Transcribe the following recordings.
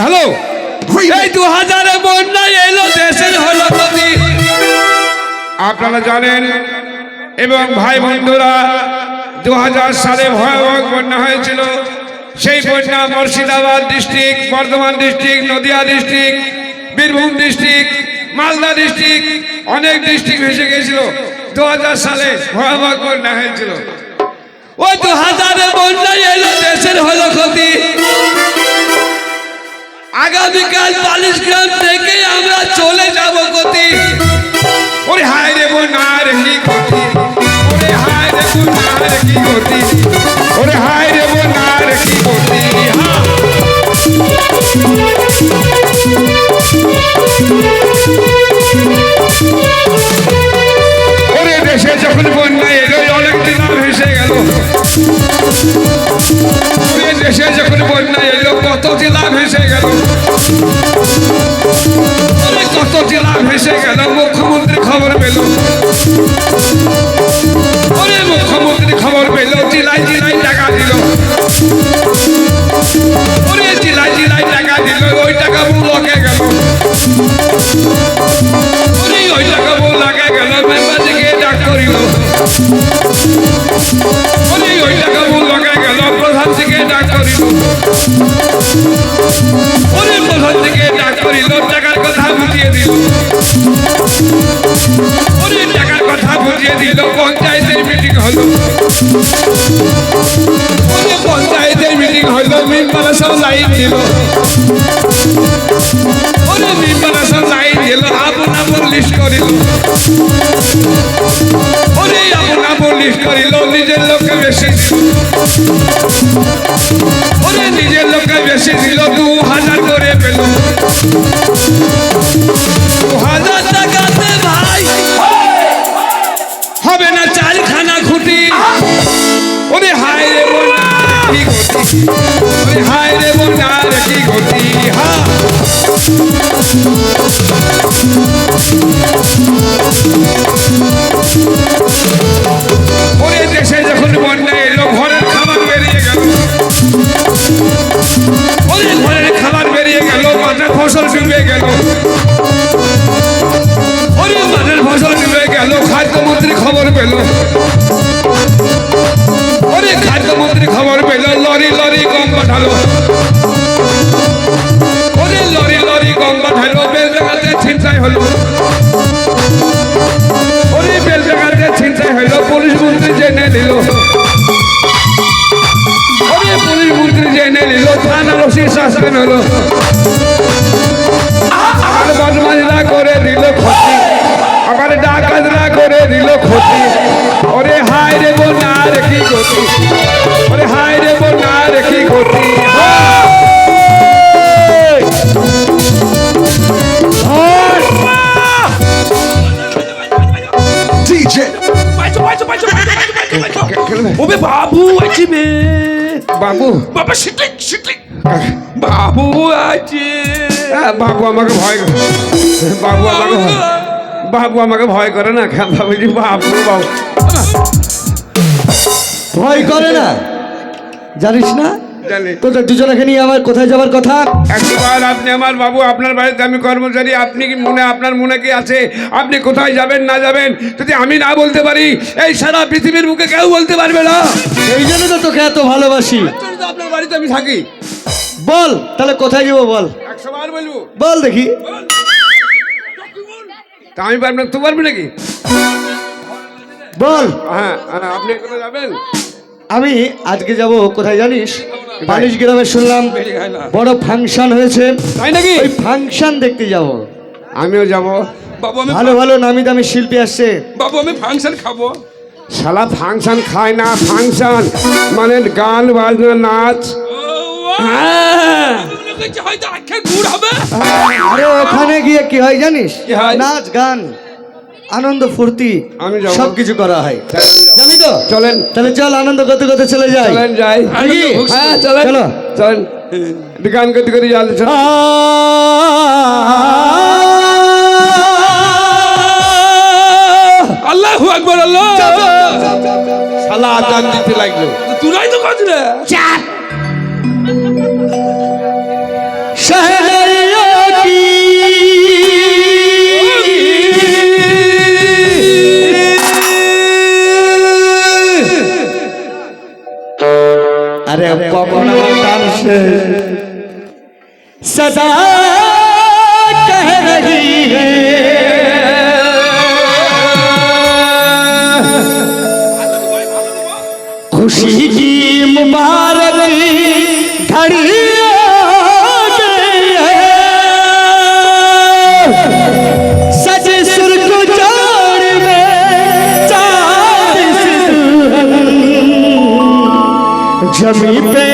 Hello? এই দু হাজারে বন্যায় এলো দেশের হলো নদী। আপনারা জানেন এবং ভাই বন্ধুরা দু হাজার সালে ভয়াবহ বন্যা হয়েছিল। সেই বন্যা Murshidabad district Bardhaman district Nadia district Birbhum district Malda district অনেক ডিস্ট্রিক্ট ভেসে গিয়েছিল। দু হাজার সালে ভয়াবহ বন্যা হয়েছিল। ওই দু হাজারে বন্যায় এলো দেশের হলো ক্ষতি। আগামীকাল বালিশ গ্রাম থেকে আমরা চলে যাব গতি। ওরে হায় রে বোনার কি গতি? ওরে হায় রে বোনার কি গতি? ওরে হায় ওরে প্রধান থেকে ডাক করিল টাকার কথা বুঝিয়ে দিল। ওরে টাকার কথা বুঝিয়ে দিল, পঞ্চায়েতের মিটিং হলো। পঞ্চায়েতের মিটিং হলো, মেম্বার সব লাইন দিল হায় এলো, ঘরের খাবার বেরিয়ে গেল। ওরে খাবার বেরিয়ে গেল, মাঠের ফসল ডুবে গেল। ওরে মাঠের ফসল ডুবে গেল খাদ্যমন্ত্রী খবর পেল। পাঠালো ওরে লরি লরি গম পাঠালো জায়গাতে ছিনচাই হলো। ওরে জায়গাতে ছিনচাই হলো, পুলিশ মন্ত্রী জেনে নিল। পুলিশ মন্ত্রী জেনে নিল, থানার ওসি সাসপেন্ড হলো। পাইছো বাবু আছে বে। বাবু। বাবা সেটাই সেটাই। বাবু আছে। বাবু আমাকে ভয় করে। বাবু আমাকে বাবু আমাকে ভয় করে না খেয়াল ভাবছি বাবু বাবু। ভয় করে না? জানিস না? জানি। তোদের দুজনকে নিয়ে আমার কোথায় যাবার কথা? একবার আপনি আমার বাবু আপনার বাড়িতে আমি কর্মচারী আপনি কি মনে আপনার মনে কি আছে? আপনি কোথায় যাবেন না যাবেন? যদি আমি না বলতে পারি এই সারা পৃথিবীর মুখে কেউ বলতে পারবে না। এই জন্য তো তোকে এত ভালোবাসি। আপনার বাড়িতে আমি থাকি। বল তাহলে কোথায় যাব বল? বলব। বল দেখি। তা আমি পারব না তো পারবি নাকি? বল। হ্যাঁ হ্যাঁ, আপনি কোথায় যাবেন? আমি আজকে যাব কোথায় জানিস? বালিশ গ্রামে শুনলাম বড় ফাংশন হয়েছে। তাই নাকি? ওই ফাংশন দেখতে যাব। আমিও যাব। বাবু আমি ভালো ভালো নামি দামি শিল্পী আসছে। বাবু আমি ফাংশন খাব। শালা ফাংশন খায় না ফাংশন। মানে গান বাজনা নাচ। হ্যাঁ। আরে ওখানে গিয়ে কি হয় জানিস? কি হয়? নাচ গান। আনন্দ ফুর্তি আমি। সব কিছু করা হয়। যাবি তো? চলেন। তাহলে চল আনন্দ করতে করতে চলে যাই। চলেন যাই। হ্যাঁ চলেন। চলো। চলেন। গান করতে করে যান। আল্লাহ আকবর আল্লাহ। শালা আজান দিতে লাগল। তুরাই তো কাজ রে কখন টান শেষ সদা কহ রহি já me.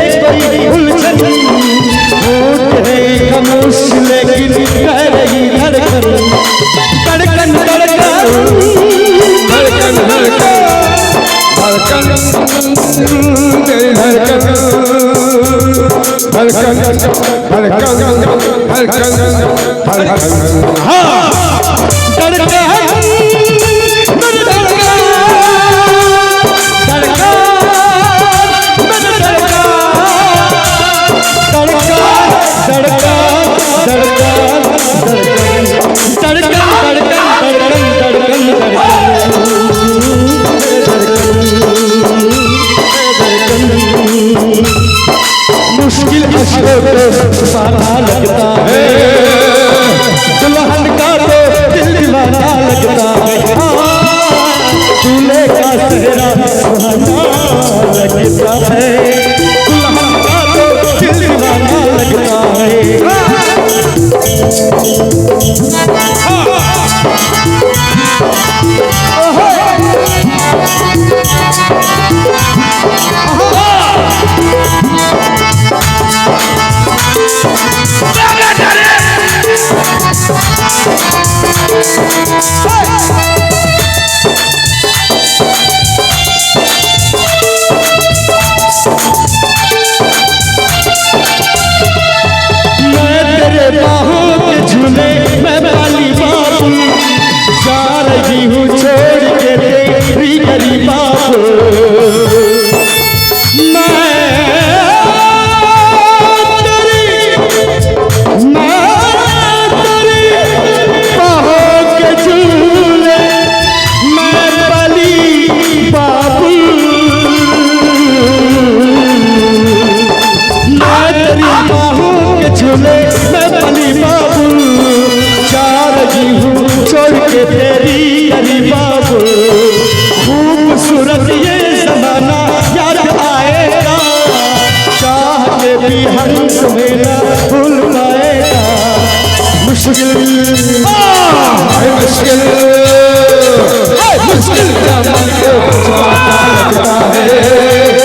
मुश्किल अशोक सारा लगता मेरा फूल लाएगा मुश्किल मुश्किल मुश्किल का मन को बचाता लगता है